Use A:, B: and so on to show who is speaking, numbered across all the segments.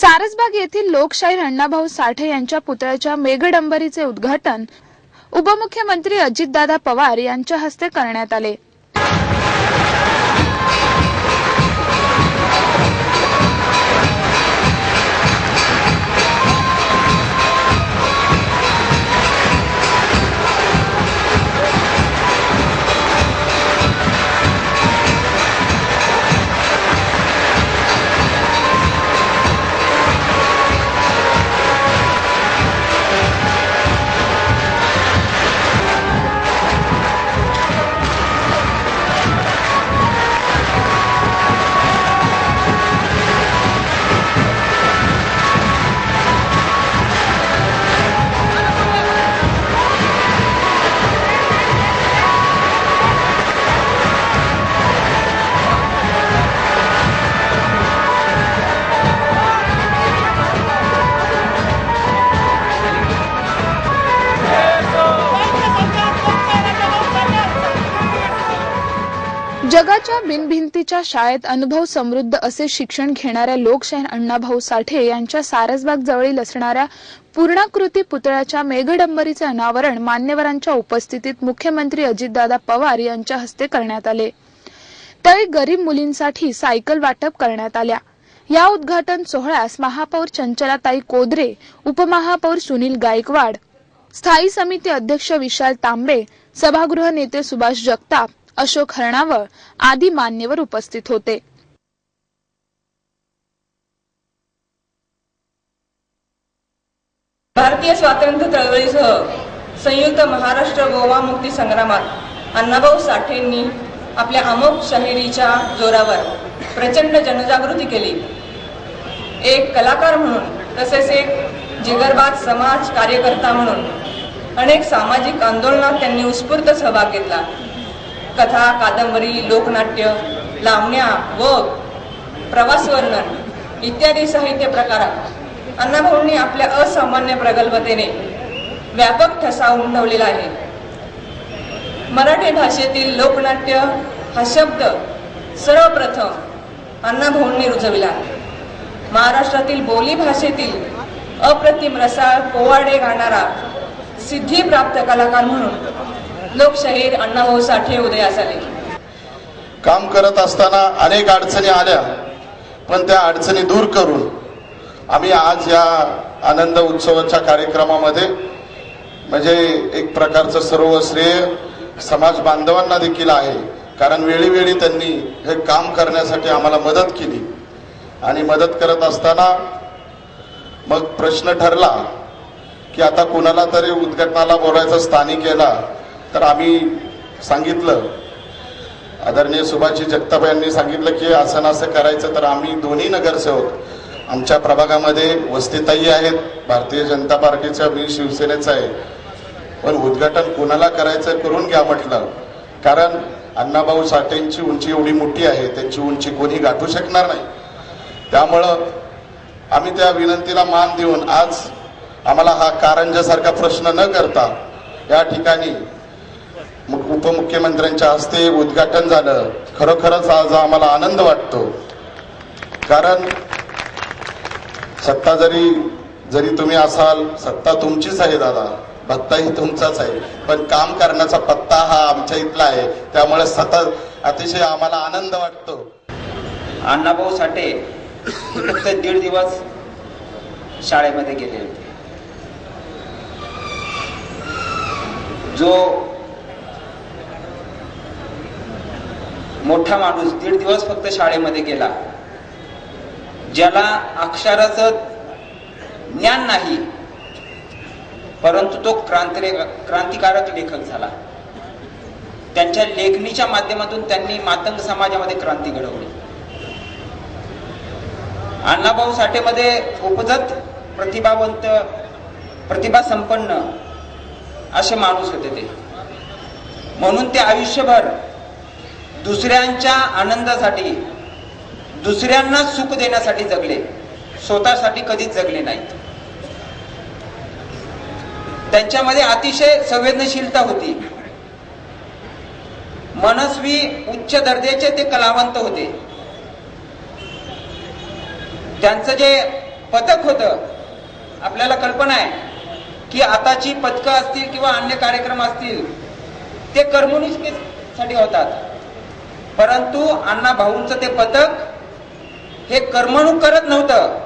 A: सारसबाग येथील लोकशाहीर अण्णाभाऊ साठे यांच्या पुतळ्याच्या मेघडंबरीचे उद्घाटन उपमुख्यमंत्री अजितदादा पवार यांच्या हस्ते करण्यात आले. जगाच्या बिनभिंतीच्या शाळेत अनुभव समृद्ध असे शिक्षण घेणाऱ्या लोकशाहीर अण्णाभाऊ साठे यांच्या सारसबाग जवळील असणाऱ्या पूर्णाकृती पुतळ्याच्या मेघडंबरीचे अनावरण मान्यवरांच्या उपस्थितीत मुख्यमंत्री अजितदादा पवार यांच्या हस्ते करण्यात आले. त्यावेळी गरीब मुलींसाठी सायकल वाटप करण्यात आल्या. या उद्घाटन सोहळ्यास महापौर चंचलाताई कोदरे उपमहापौर सुनील गायकवाड स्थायी समिती अध्यक्ष विशाल तांबे सभागृह नेते सुभाष जगताप अशोक हरणावळ आदी मान्यवर उपस्थित होते.
B: भारतीय स्वातंत्र्य चळवळीसह संयुक्त महाराष्ट्र गोवा मुक्ती संग्रामात अण्णाभाऊ साठेंनी आपल्या अमोघ शाहिरीच्या जोरावर प्रचंड जनजागृती केली. एक कलाकार म्हणून तसेच एक जिगरबाज समाज कार्यकर्ता म्हणून अनेक सामाजिक आंदोलनात त्यांनी उत्स्फूर्त सहभाग घेतला. कथा कादंबरी लोकनाट्य लावण्या व प्रवास वर्णन इत्यादी साहित्य प्रकारात अण्णाभाऊंनी आपल्या असामान्य प्रगल्भतेने व्यापक ठसा उमटवलेला आहे. मराठी भाषेतील लोकनाट्य हा शब्द सर्वप्रथम अण्णाभाऊंनी रुजविला महाराष्ट्रातील बोली भाषेतील अप्रतिम रसाळ पोवाडे गाणारा सिद्धी प्राप्त कलाकार म्हणून लोकशाहीर अण्णाभाऊ साठे उदयास आले
C: काम करत असताना अनेक अडचणी आल्या पण त्या अडचणी दूर करून आम्ही आज या आनंद उत्सवाच्या कार्यक्रमामध्ये म्हणजे एक प्रकारचं सर्व श्रेय समाज बांधवांना देखील आहे. कारण वेळीवेळी त्यांनी हे काम करण्यासाठी आम्हाला मदत केली. आणि मदत करत असताना मग प्रश्न ठरला की आता कुणाला तरी उद्घाटनाला बोलायचा स्थानिक केला तर आम्ही सांगितलं आदरणीय सुभाषजी जगताप यांनी सांगितलं की असं ना असं करायचं तर आम्ही दोन्ही नगरसेवक आमच्या प्रभागामध्ये वस्तीताई आहेत भारतीय जनता पार्टीच्या मी शिवसेनेचा आहे. पण उद्घाटन कुणाला करायचं करून घ्या म्हटलं. कारण अण्णाभाऊ साठेंची उंची एवढी मोठी आहे त्यांची उंची कोणी गाठू शकणार नाही. त्यामुळं आम्ही त्या विनंतीला मान देऊन आज आम्हाला हा कारंजासारखा प्रश्न न करता या ठिकाणी उपमुख्यमंत्र्यांच्या हस्ते उद्घाटन झालं. खरोखरच आज आम्हाला आनंद वाटतो. कारण सत्ता जरी जरी तुम्ही असाल सत्ता तुमचीच आहे दादा. भत्ताही तुमचाच आहे. पण काम करण्याचा पत्ता हा आमच्या इथला आहे. त्यामुळे सतत अतिशय आम्हाला आनंद वाटतो.
D: अण्णाभाऊ साठे फक्त दीड दिवस शाळेमध्ये गेले होते. जो मोठा माणूस दीड दिवस फक्त शाळेमध्ये गेला. ज्याला अक्षराचं ज्ञान नाही परंतु तो क्रांतिरे क्रांतिकारक लेखक झाला. त्यांच्या लेखणीच्या माध्यमातून त्यांनी मातंग समाजामध्ये क्रांती घडवली. अण्णाभाऊ साठेमध्ये उपजत प्रतिभावंत प्रतिभा संपन्न असे माणूस होते ते. म्हणून ते आयुष्यभर दुसऱ्यांच्या आनंदासाठी दुसऱ्यांना सुख देण्यासाठी जगले. स्वतःसाठी कधीच जगले नाहीत. त्यांच्यामध्ये अतिशय संवेदनशीलता होती. मनस्वी उच्च दर्जाचे ते कलावंत होते. त्यांचं जे पथक होतं आपल्याला कल्पना आहे की आताची पथकं असतील किंवा अन्य कार्यक्रम असतील ते करमणुकीसाठी होतात. परंतु अण्णा भाऊंचं ते पथक हे करमणूक करत नव्हतं.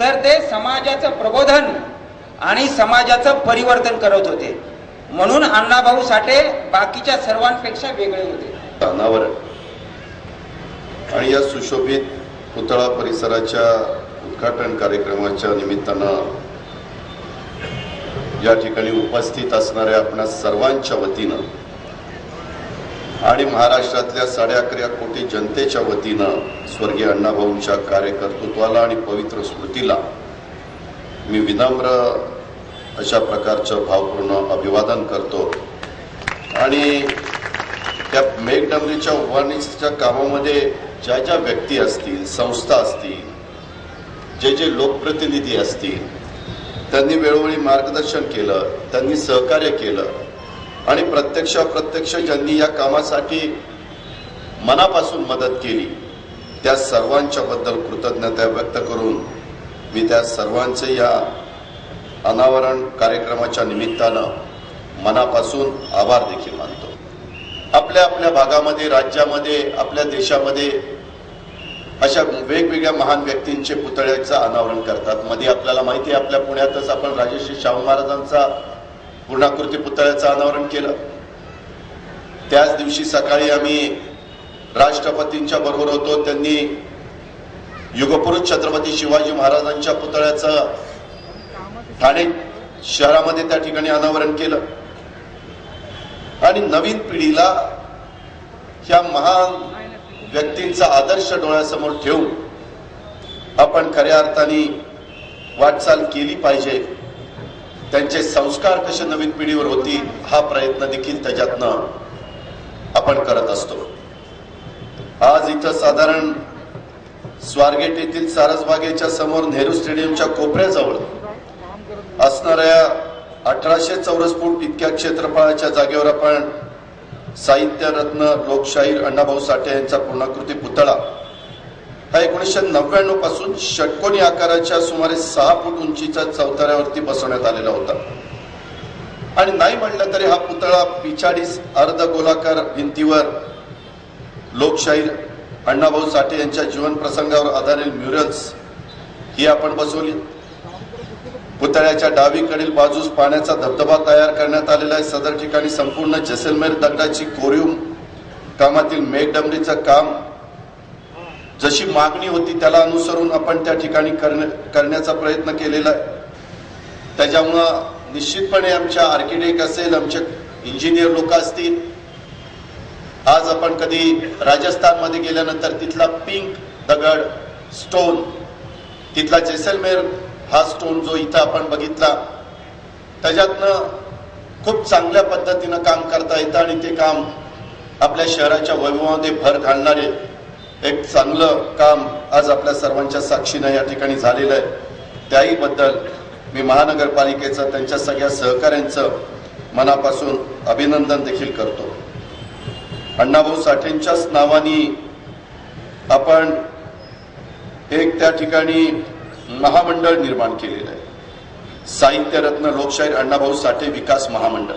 D: तर ते समाजाचं प्रबोधन आणि समाजाचं परिवर्तन करत होते. म्हणून अण्णाभाऊ साठे बाकीच्या सर्वांपेक्षा वेगळे होते.
E: अनावरण आणि या सुशोभित पुतळा परिसराच्या उद्घाटन कार्यक्रमाच्या निमित्तानं या ठिकाणी उपस्थित असणाऱ्या आपणा सर्वांच्या वतीनं आणि महाराष्ट्रातल्या साडे अकरा कोटी जनतेच्या वतीनं स्वर्गीय अण्णाभाऊंच्या कार्यकर्तृत्वाला आणि पवित्र स्मृतीला मी विनम्र अशा प्रकारचं भावपूर्ण अभिवादन करतो. आणि त्या मेघडंबरीच्या उभारणीच्या कामामध्ये ज्या ज्या व्यक्ती असतील संस्था असतील जे जे लोकप्रतिनिधी असतील त्यांनी वेळोवेळी मार्गदर्शन केलं त्यांनी सहकार्य केलं आणि प्रत्यक्ष अप्रत्यक्ष ज्यांनी या कामासाठी मनापासून मदत केली त्या सर्वांच्या बद्दल कृतज्ञता व्यक्त करून मी त्या सर्वांचे या अनावरण कार्यक्रमाच्या निमित्तानं मनापासून आभार देखील मानतो. आपल्या आपल्या भागामध्ये राज्यामध्ये आपल्या देशामध्ये अशा वेगवेगळ्या महान व्यक्तींचे पुतळ्याचं अनावरण करतात. मध्ये आपल्याला माहिती आहे आपल्या पुण्यातच आपण राजश्री शाहू महाराजांचा पूर्णाकृती पुतळ्याचं अनावरण केलं. त्याच दिवशी सकाळी आम्ही राष्ट्रपतींच्या बरोबर होतो. त्यांनी युगपुरुष छत्रपती शिवाजी महाराजांच्या पुतळ्याचं ठाणे शहरामध्ये त्या ठिकाणी अनावरण केलं. आणि नवीन पिढीला ह्या महान व्यक्तींचा आदर्श डोळ्यासमोर ठेवून आपण खऱ्या अर्थाने वाटचाल केली पाहिजे. त्यांचे संस्कार कसे नवीन पिढीवर होतील हा प्रयत्न देखील त्याच्यातनं आपण करत असतो. आज इथं साधारण स्वारगेट येथील सारसबागेच्या समोर नेहरू स्टेडियमच्या कोपऱ्याजवळ असणाऱ्या अठराशे चौरस फूट इतक्या क्षेत्रफळाच्या जागेवर आपण साहित्यरत्न लोकशाहीर अण्णाभाऊ साठे यांचा पूर्णाकृती पुतळा हा एकोणीसशे नव्याण्णवपासून षटकोनी आकाराच्या सुमारे सहा फूट उंचीच्या चौताऱ्यावरती बसवण्यात आलेला होता. आणि नाही म्हणलं तरी हा पुतळा पिछाडीस अर्ध गोलाकार भिंतीवर लोकशाहीर अण्णाभाऊ साठे यांच्या जीवन प्रसंगावर आधारित म्युरल्स ही आपण बसवली. पुतळ्याच्या डावीकडील बाजूस पाण्याचा धबधबा तयार करण्यात आलेला आहे. सदर ठिकाणी संपूर्ण जैसलमेर दगडाची कोरीव कामातील मेघडंबरीचं काम जशी मागणी होती त्याला अनुसरून आपण त्या ठिकाणी करण्याचा प्रयत्न केलेला आहे. त्याच्यामुळं निश्चितपणे आमच्या आर्किटेक्ट असेल आमचे इंजिनियर लोक असतील. आज आपण कधी राजस्थानमध्ये गेल्यानंतर तिथला पिंक दगड स्टोन तिथला जैसलमेर हा स्टोन जो इथं आपण बघितला त्याच्यातनं खूप चांगल्या पद्धतीनं काम करता येतं आणि ते काम आपल्या शहराच्या वैभवामध्ये भर घालणारे एक चांगलं काम आज आपल्या सर्वांच्या साक्षीनं या ठिकाणी झालेलं आहे. त्याही बद्दल मी महानगरपालिकेचं त्यांच्या सगळ्या सहकाऱ्यांचं मनापासून अभिनंदन देखील करतो. अण्णाभाऊ साठेंच्याच नावानी आपण एक त्या ठिकाणी महामंडळ निर्माण केलेलं आहे. साहित्यरत्न लोकशाहीर अण्णाभाऊ साठे विकास महामंडळ.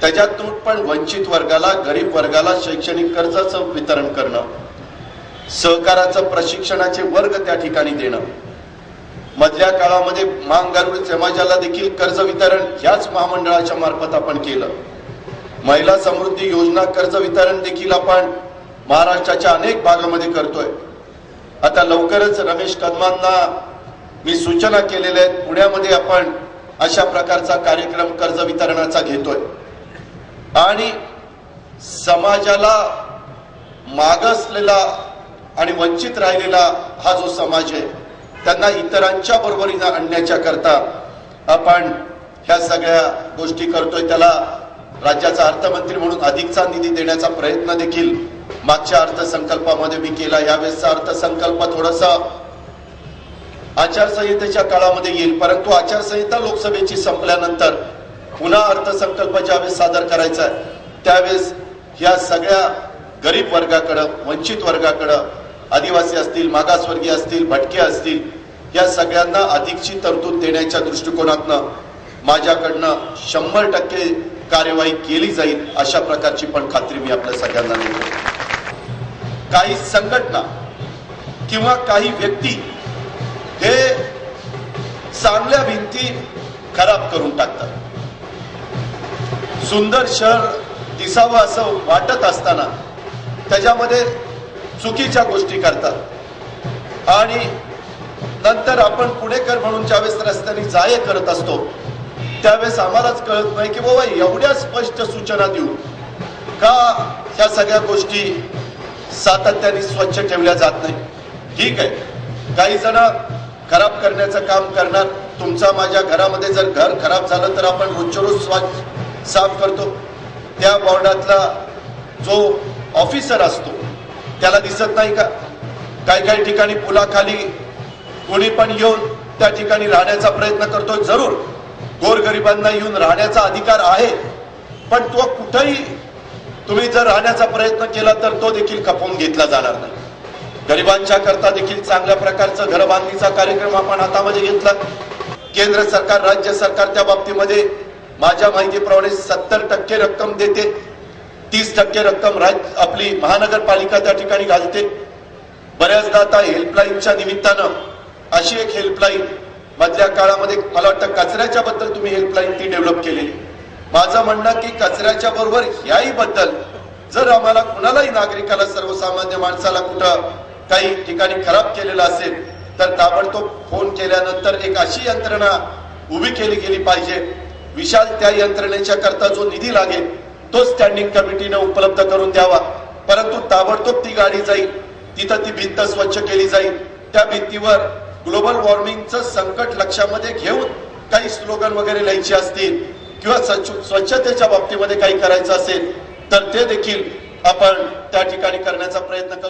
E: त्याच्यातून पण वंचित वर्गाला गरीब वर्गाला शैक्षणिक कर्जाचं वितरण करणं सहकाराचं प्रशिक्षणाचे वर्ग त्या ठिकाणी देणं. मधल्या काळामध्ये मांगारूळ समाजाला देखील कर्ज वितरण ह्याच महामंडळाच्या मार्फत आपण केलं. महिला समृद्धी योजना कर्ज वितरण देखील आपण महाराष्ट्राच्या अनेक भागामध्ये करतोय. आता लवकरच रमेश कदमांना मी सूचना केलेल्या आहेत पुण्यामध्ये आपण अशा प्रकारचा कार्यक्रम कर्ज वितरणाचा घेतोय. आणि समाजाला मागासलेला आणि वंचित राहिलेला हा जो समाज आहे त्यांना इतरांच्या बरोबरीनं आणण्याच्या करता आपण ह्या सगळ्या गोष्टी करतोय. त्याला राज्याचा अर्थमंत्री म्हणून अधिकचा निधी देण्याचा प्रयत्न देखील मागच्या अर्थसंकल्पामध्ये मी केला. यावेळेसचा अर्थसंकल्प थोडस आचारसंहितेच्या काळामध्ये येईल परंतु आचारसंहिता लोकसभेची संपल्यानंतर पुन्हा अर्थसंकल्प ज्यावेळेस सादर करायचा आहे त्यावेळेस या सगळ्या गरीब वर्गाकडं वंचित वर्गाकडं आदिवासी असतील मागासवर्गीय असतील भटके असतील या सगळ्यांना अधिकची तरतूद देण्याच्या दृष्टिकोनातनं माझ्याकडनं शंभर टक्के कार्यवाही केली जाईल अशा प्रकारची पण खात्री मी आपल्या सगळ्यांना देतो. काही संघटना किंवा काही व्यक्ती हे चांगल्या भिंती खराब करून टाकतात. सुंदर शहर दिसावं असं वाटत असताना त्याच्यामध्ये चुकीच्या गोष्टी करतात. आणि नंतर आपण पुणेकर म्हणून ज्यावेळेस रस्त्याने जाय करत असतो त्यावेळेस आम्हालाच कळत नाही की बाबा एवढ्या स्पष्ट सूचना देऊ का ह्या सगळ्या गोष्टी सातत्याने स्वच्छ ठेवल्या जात नाही? ठीक आहे. काही जण खराब करण्याचं काम करणार. तुमचा माझ्या घरामध्ये जर घर खराब झालं तर आपण रोजच्या रोज स्वच्छ साफ करतो. त्या बोर्डातला जो ऑफिसर असतो त्याला दिसत नाही का? काही काही ठिकाणी पुलाखाली कोणी पण येऊन त्या ठिकाणी राहण्याचा प्रयत्न करतो जरूर. गोरगरिबांना येऊन राहण्याचा अधिकार आहे. पण तो कुठंही तुम्ही जर राहण्याचा प्रयत्न केला तर तो देखील खपवून घेतला जाणार नाही. गरिबांच्या करता देखील चांगल्या प्रकारचं घर बांधणीचा कार्यक्रम आपण हातामध्ये घेतला. केंद्र सरकार राज्य सरकार त्या बाबतीमध्ये माझ्या माहितीप्रमाणे सत्तर टक्के रक्कम देते. तीस टक्के रक्कम राज्य आपली महानगरपालिका त्या ठिकाणी घालते. बऱ्याचदा आता हेल्पलाईनच्या निमित्तानं अशी एक हेल्पलाईन मधल्या काळामध्ये मला वाटतं कचऱ्याच्या बद्दल तुम्ही हेल्पलाईन ती डेव्हलप केलेली. माझं म्हणणं की कचऱ्याच्या बरोबर याही बद्दल जर आम्हाला कुणालाही नागरिकाला सर्वसामान्य माणसाला कुठं काही ठिकाणी खराब केलेलं असेल तर ताबडतोब फोन केल्यानंतर एक अशी यंत्रणा उभी केली गेली पाहिजे. विशाल त्या यंत्रणेच्या करता जो निधी लागेल तो स्टँडिंग कमिटीने उपलब्ध करून द्यावा. परंतु ताबडतोब ती गाडी जाईल. तिथं ती भिंत स्वच्छ केली जाईल. त्या भिंतीवर ग्लोबल वॉर्मिंगचं संकट लक्षामध्ये घेऊन काही स्लोगन वगैरे लिहायचे असतील किंवा स्वच्छतेच्या बाबतीमध्ये काही करायचं असेल तर ते देखील आपण त्या ठिकाणी करण्याचा प्रयत्न करू.